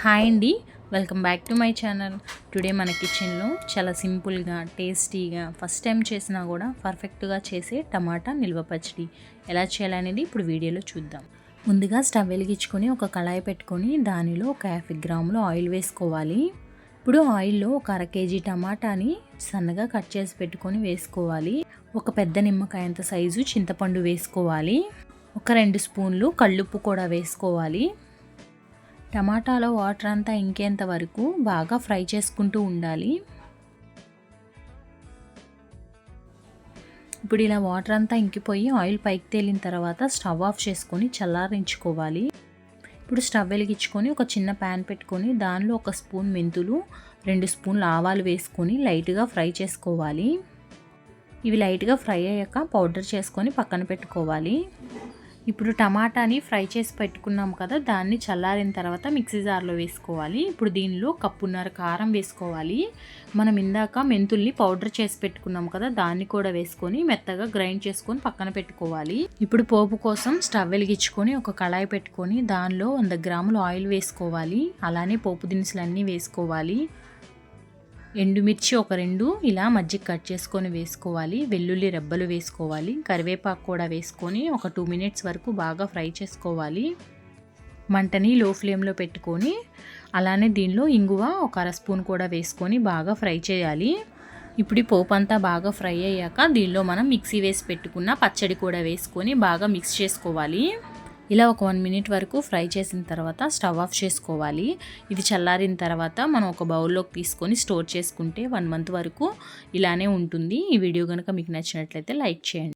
Hi అండి. Welcome back to my channel. Today మన కిచెన్లో చాలా సింపుల్గా టేస్టీగా ఫస్ట్ టైం చేసినా కూడా పర్ఫెక్ట్గా చేసే టమాటా నిల్వ పచ్చడి. ఎలా చేయాలనేది ఇప్పుడు వీడియోలో చూద్దాం. ముందుగా స్టవ్ వెలిగించుకొని ఒక కళాయి పెట్టుకొని దానిలో ఒక యాభై గ్రాములు ఆయిల్ వేసుకోవాలి. ఇప్పుడు ఆయిల్లో ఒక అర కేజీ టమాటాని సన్నగా కట్ చేసి పెట్టుకొని వేసుకోవాలి. ఒక పెద్ద నిమ్మకాయంత సైజు చింతపండు వేసుకోవాలి. ఒక రెండు స్పూన్లు కళ్ళుప్పు కూడా వేసుకోవాలి. టమాటాలో వాటర్ అంతా ఇంకేంత వరకు బాగా ఫ్రై చేసుకుంటూ ఉండాలి. ఇప్పుడు ఇలా వాటర్ అంతా ఇంకిపోయి ఆయిల్ పైకి తేలిన తర్వాత స్టవ్ ఆఫ్ చేసుకొని చల్లారించుకోవాలి. ఇప్పుడు స్టవ్ వెలిగించుకొని ఒక చిన్న ప్యాన్ పెట్టుకొని దానిలో ఒక స్పూన్ మెంతులు రెండు స్పూన్లు ఆవాలు వేసుకొని లైట్గా ఫ్రై చేసుకోవాలి. ఇవి లైట్గా ఫ్రై అయ్యాక పౌడర్ చేసుకొని పక్కన పెట్టుకోవాలి. ఇప్పుడు టమాటాని ఫ్రై చేసి పెట్టుకున్నాం కదా దాన్ని చల్లారిన తర్వాత మిక్సీ జార్లో వేసుకోవాలి. ఇప్పుడు దీనిలో కప్పున్నర కారం వేసుకోవాలి. మనం ఇందాక మెంతుల్ని పౌడర్ చేసి పెట్టుకున్నాం కదా దాన్ని కూడా వేసుకొని మెత్తగా గ్రైండ్ చేసుకొని పక్కన పెట్టుకోవాలి. ఇప్పుడు పోపు కోసం స్టవ్ వెలిగించుకొని ఒక కళాయి పెట్టుకొని దానిలో వంద గ్రాములు ఆయిల్ వేసుకోవాలి. అలానే పోపు దినుసులు అన్నీ వేసుకోవాలి. ఎండుమిర్చి ఒక రెండు ఇలా మజ్జిగ కట్ చేసుకొని వేసుకోవాలి. వెల్లుల్లి రెబ్బలు వేసుకోవాలి. కరివేపాకు కూడా వేసుకొని ఒక టూ మినిట్స్ వరకు బాగా ఫ్రై చేసుకోవాలి. మంటని లో ఫ్లేమ్లో పెట్టుకొని అలానే దీనిలో ఇంగువ ఒక అర స్పూన్ కూడా వేసుకొని బాగా ఫ్రై చేయాలి. ఇప్పుడు పోపు అంతా బాగా ఫ్రై అయ్యాక దీనిలో మనం మిక్సీ వేసి పెట్టుకున్న పచ్చడి కూడా వేసుకొని బాగా మిక్స్ చేసుకోవాలి. ఇలా ఒక వన్ మినిట్ వరకు ఫ్రై చేసిన తర్వాత స్టవ్ ఆఫ్ చేసుకోవాలి. ఇది చల్లారిన తర్వాత మనం ఒక బౌల్లోకి తీసుకొని స్టోర్ చేసుకుంటే వన్ మంత్ వరకు ఇలానే ఉంటుంది. ఈ వీడియో కనుక మీకు నచ్చినట్లయితే లైక్ చేయండి.